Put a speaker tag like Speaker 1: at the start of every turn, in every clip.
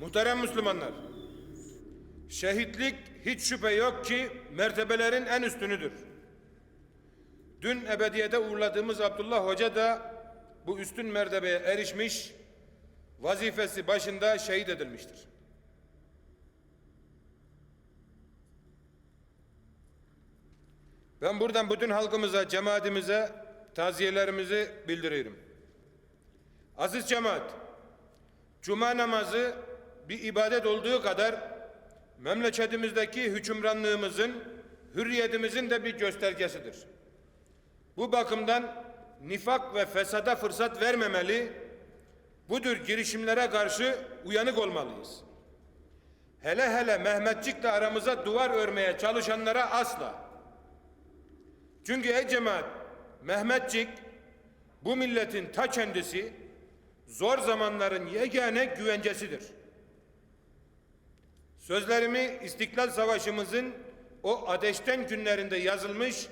Speaker 1: Muhterem Müslümanlar, şehitlik hiç şüphe yok ki mertebelerin en üstünüdür. Dün ebediyete uğurladığımız Abdullah Hoca da bu üstün mertebeye erişmiş, vazifesi başında şehit edilmiştir. Ben buradan bütün halkımıza, cemaatimize taziyelerimizi bildiriyorum. Aziz cemaat, Cuma namazı bir ibadet olduğu kadar memleketimizdeki hükümranlığımızın, hürriyetimizin de bir göstergesidir. Bu bakımdan nifak ve fesada fırsat vermemeli, bu tür girişimlere karşı uyanık olmalıyız. Hele hele Mehmetçik'le aramıza duvar örmeye çalışanlara asla. Çünkü ey cemaat, Mehmetçik bu milletin ta kendisi, zor zamanların yegane güvencesidir. Sözlerimi İstiklal Savaşımızın o ateşten günlerinde yazılmış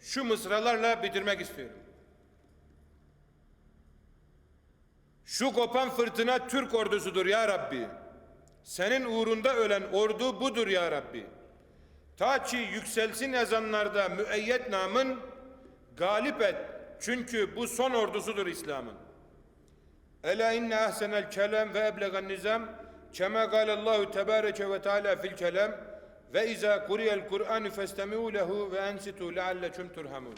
Speaker 1: şu mısralarla bitirmek istiyorum. Şu kopan fırtına Türk ordusudur ya Rabbi. Senin uğrunda ölen ordu budur ya Rabbi. Ta ki yükselsin ezanlarda müeyyet namın, galip et. Çünkü bu son ordusudur İslam'ın. Ela inne ahsenel kelam ve eblegan nizam kema galallahu tebareke ve teala fil kelam ve iza kuriyel Kur'an festemi'u lehu ve ensitu leallekum turhamun.